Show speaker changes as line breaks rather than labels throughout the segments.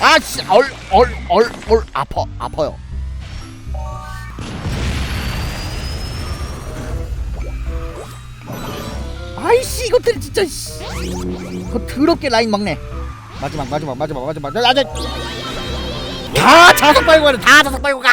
아씨 얼얼얼얼 아파 아파요. 아이씨 이것들 진짜 씨. 그 더럽게 라인 막네. 마지막 마지막 마지막 마지막. 아저 다 자석 빨고 가네 다 자석 빨고 가.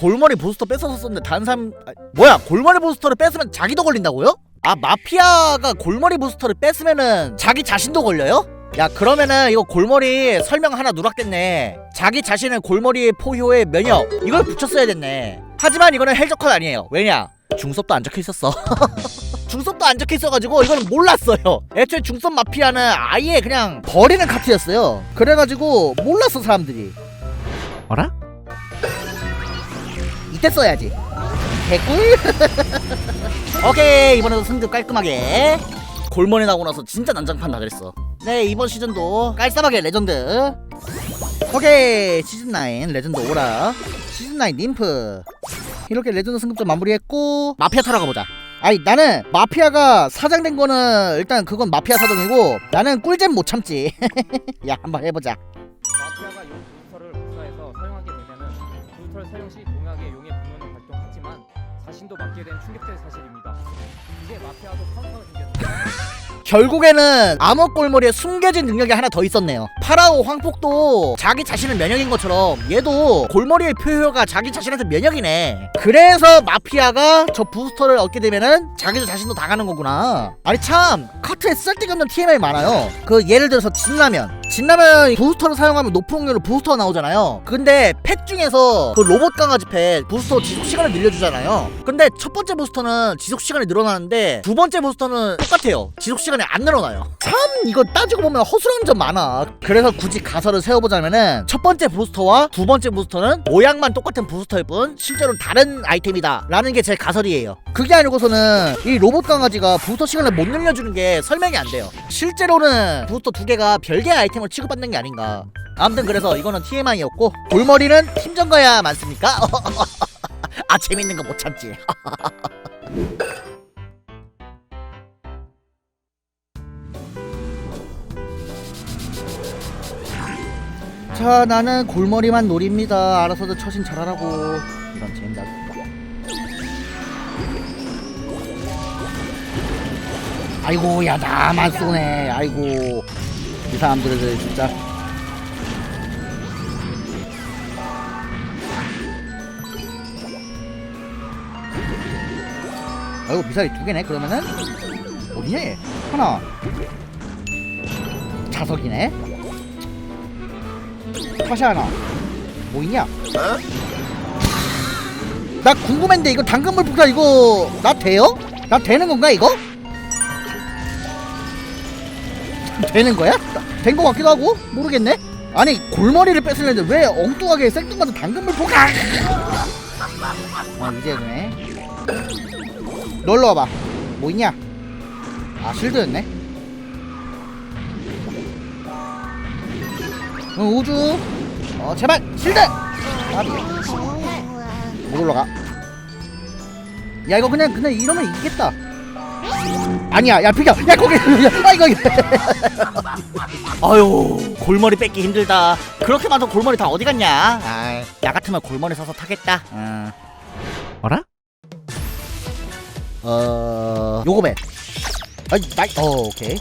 골머리 부스터 뺏어서 썼는데 사람 아, 뭐야? 골머리 부스터를 뺏으면 자기도 걸린다고요? 아 마피아가 골머리 부스터를 뺏으면은 자기 자신도 걸려요? 야 그러면은 이거 골머리 설명 하나 누락됐네. 자기 자신의 골머리의 포효의 면역. 이걸 붙였어야 됐네. 하지만 이거는 헬저컷 아니에요. 왜냐? 중섭도 안 적혀 있었어. 중섭도 안 적혀 있어가지고 이거는 몰랐어요. 애초에 중섭 마피아는 아예 그냥 버리는 카트였어요. 그래가지고 몰랐어 사람들이. 어라? 이때 써야지 개꿀? 오케이 이번에도 승급 깔끔하게. 골머리 나고 나서 진짜 난장판 다 그랬어. 네 이번 시즌도 깔쌈하게 레전드. 오케이 시즌9 레전드 오라. 시즌9 님프. 이렇게 레전드 승급전 마무리했고 마피아 타러 가보자. 아니 나는 마피아가 사장된 거는 일단 그건 마피아 사정이고 나는 꿀잼 못 참지. 야 한번 해보자.
마피아가 용 부스터를 복사해서 사용하게 되면은 부스터를 사용 시 자신도 맞게 된 충격적 사실입니다. 이제 마피아도 카운터가 생겼습니다.
결국에는 암흑 골머리에 숨겨진 능력이 하나 더 있었네요. 파라오 황폭도 자기 자신은 면역인 것처럼 얘도 골머리의 표효가 자기 자신한테 면역이네. 그래서 마피아가 저 부스터를 얻게 되면은 자기도 자신도 당하는 거구나. 아니 참 카트에 쓸데없는 TMI 많아요. 그 예를 들어서 진라면. 진라면 부스터를 사용하면 높은 확률로 부스터가 나오잖아요. 근데 팩 중에서 그 로봇 강아지 팩 부스터 지속 시간을 늘려주잖아요. 근데 첫 번째 부스터는 지속 시간이 늘어나는데 두 번째 부스터는 똑같아요. 지속 시간이 안 늘어나요. 참 이거 따지고 보면 허술한 점 많아. 그래서 굳이 가설을 세워보자면은 첫 번째 부스터와 두 번째 부스터는 모양만 똑같은 부스터일 뿐 실제로 다른 아이템이다 라는 게 제 가설이에요. 그게 아니고서는 이 로봇 강아지가 부스터 시간을 못 늘려주는 게 설명이 안 돼요. 실제로는 부스터 두 개가 별개의 아이템을 취급받는 게 아닌가. 아무튼 그래서 이거는 TMI였고 골머리는 팀전 가야 많습니까? 아 재밌는 거 못 참지. 자 나는 골머리만 노립니다. 알아서도 처신 잘하라고. 이런 젠장. 아이고 야 나만 쏘네. 아이고. 이 사람들은 진짜. 아이고 미사일 두 개네 그러면은? 어디냐 얘 하나. 자석이네 하나. 뭐 있냐? 나 궁금했는데 이거 당근물 폭탄 이거 나 돼요? 나 되는 건가 이거? 되는 거야? 된 거 같기도 하고 모르겠네. 아니 골머리를 뺏으려는데 왜 엉뚱하게 생뚱맞은 당근물 폭탄 아 이제 되네. 널러 와봐. 뭐 있냐? 아 실드였네 응, 우주. 어 제발 실드! 아비 못 올라가. 야 이거 그냥 그냥 이러면 이기겠다. 아니야 야 비켜. 야 거기 아 이거. 아유 골머리 뺏기 힘들다. 그렇게 많은 골머리 다 어디 갔냐? 아이 야 같으면 골머리 사서 타겠다. 어. 어라? 어 요거맨. 아이 나이 어 오케이.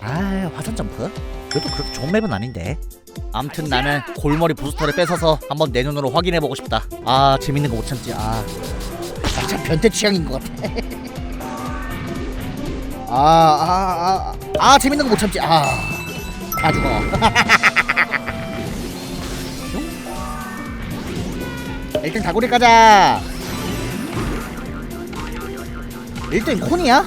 아 화산 점프? 그래도 그렇게 좋은 맵은 아닌데 암튼 나는 골머리 부스터를 뺏어서 한번 내 눈으로 확인해보고 싶다. 아 재밌는 거 못 참지. 아참 변태 취향인 것 같아. 아아아 아 아, 아, 재밌는 거 못 참지. 아 다 죽어. 일단 다구리 가자. 1등 콘이야?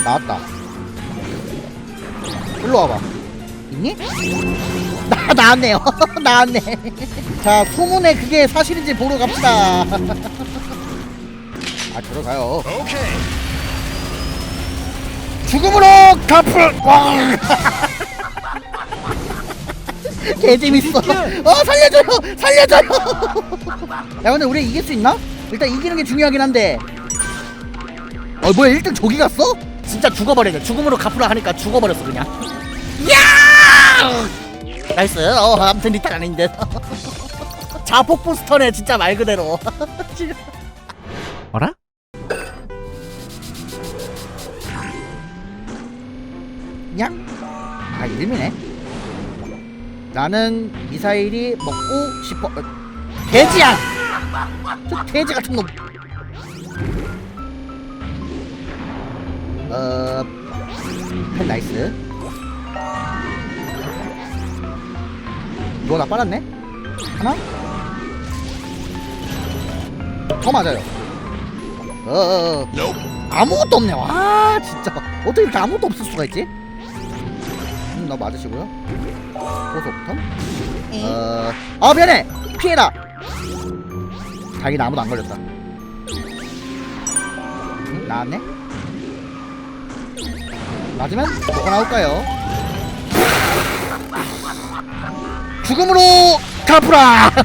어 나왔다 일로 와봐 있니? 나 나왔네요 나왔네 자 소문에 그게 사실인지 보러 갑시다 아 들어가요 죽음으로 갚을 왕개 재밌어. 어 살려줘요, 살려줘요. 야 근데 우리 이길 수 있나? 일단 이기는 게 중요하긴 한데. 어 뭐야 1등 저기 갔어? 진짜 죽어버리네. 죽음으로 갚으라 하니까 죽어버렸어 그냥. 야! 나이스. 어 아무튼 리탈 아닌데. 자폭 부스터네 진짜 말 그대로. 어라? 냥? 아 일미네. 나는 미사일이 먹고 싶어. 어, 돼지야! 저 돼지 같은 놈. 어, 펜 나이스. 너나 빨았네? 하나? 더 맞아요. 어, 어, 어. 아무것도 없네. 와, 진짜. 어떻게 이렇게 아무것도 없을 수가 있지? 음, 나 맞으시고요. 보소부터. 어, 아 미안해. 피해라. 다행이다 아무도 안 걸렸다. 음, 나왔네. 맞으면 뭐가 나올까요? 죽음으로 갚으라.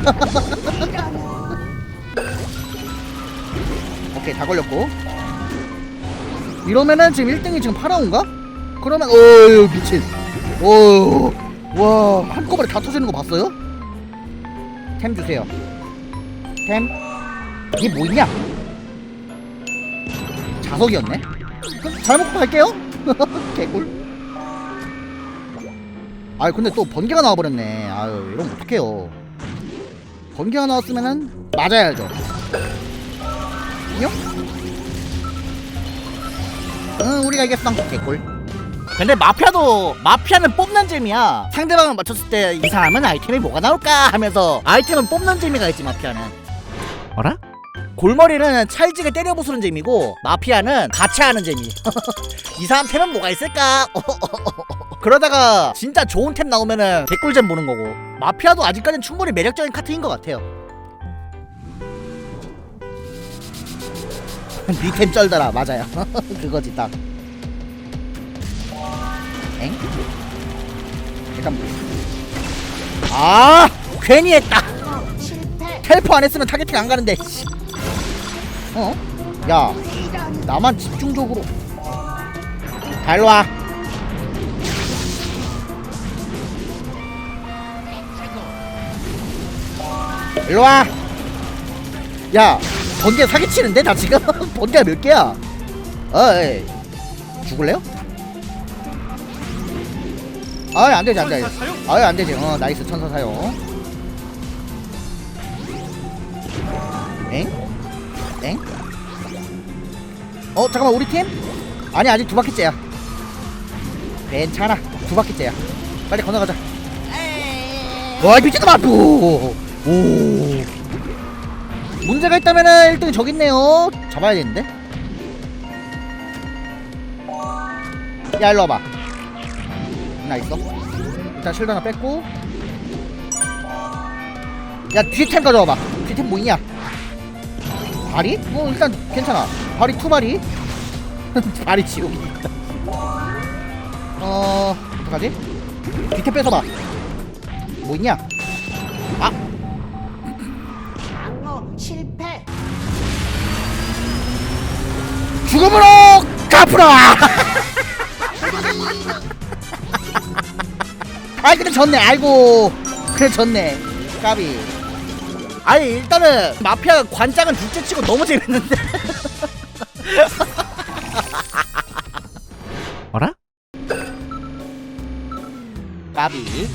오케이 다 걸렸고. 이러면은 지금 1등이 지금 파라온가? 그러면 오 미친. 오. 와 한꺼번에 다 터지는 거 봤어요? 템 주세요. 템. 이게 뭐 있냐? 자석이었네. 그럼 잘 먹고 갈게요. 개꿀. 아유 근데 또 번개가 나와버렸네. 아유 이러면 어떡해요. 번개가 나왔으면은 맞아야죠. 안녕? 응 우리가 이겼어. 개꿀. 근데 마피아도 마피아는 뽑는 재미야. 상대방을 맞췄을 때 이 사람은 아이템이 뭐가 나올까 하면서 아이템은 뽑는 재미가 있지 마피아는. 어라? 골머리는 찰지게 때려 부수는 재미고 마피아는 같이 하는 재미. 이 사람 템은 뭐가 있을까? 그러다가 진짜 좋은 템 나오면은 개꿀잼 보는 거고. 마피아도 아직까지는 충분히 매력적인 카트인 것 같아요. 니템 쩔더라 맞아요. 그거지 딱. 엥? 일단 아 괜히 했다. 텔포 안 했으면 타겟팅 안 가는데. 씨. 어? 야 나만 집중적으로. 다 일로 와. 일로 와. 야 번개 사기치는데 나 지금 번개가 몇 개야? 어이 죽을래요? 아이 안되지 안되지 아이 안되지 어 나이스 천사 사용 엥? 엥? 어 잠깐만 우리 팀? 아니 아직 두 바퀴째야. 괜찮아. 두 바퀴째야. 빨리 건너가자. 와 미친놈 아프 오. 문제가 있다면은 1등이 저기 있네요. 잡아야 되는데. 야 일로 와봐. 나 있어. 일단 실드 하나 뺐고. 야 뒤에 템 가져와봐. 뒤에 템 뭐있냐 발이? 뭐 일단 괜찮아. 발이 투 발이 발이 지옥이 어 어떡하지? 뒤에 뺏어봐. 뭐 있냐? 아!
방어 실패.
죽음으로 갚으라! 아이 근데 졌네. 아이고 그래 졌네. 까비 아니 일단은 마피아 관장은 둘째 치고 너무 재밌는데. 어라? 까비.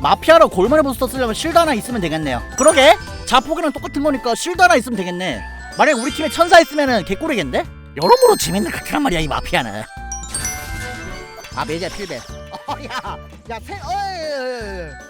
마피아로 골반에 부스터 쓰려면 실드 하나 있으면 되겠네요. 그러게. 자폭이랑 똑같은 거니까 실드 하나 있으면 되겠네. 만약에 우리 팀에 천사 있으면은 개꿀이겠는데? 여러모로 재밌는 카트란 말이야 이 마피아는. 아 매자 필배 어야야 세 어이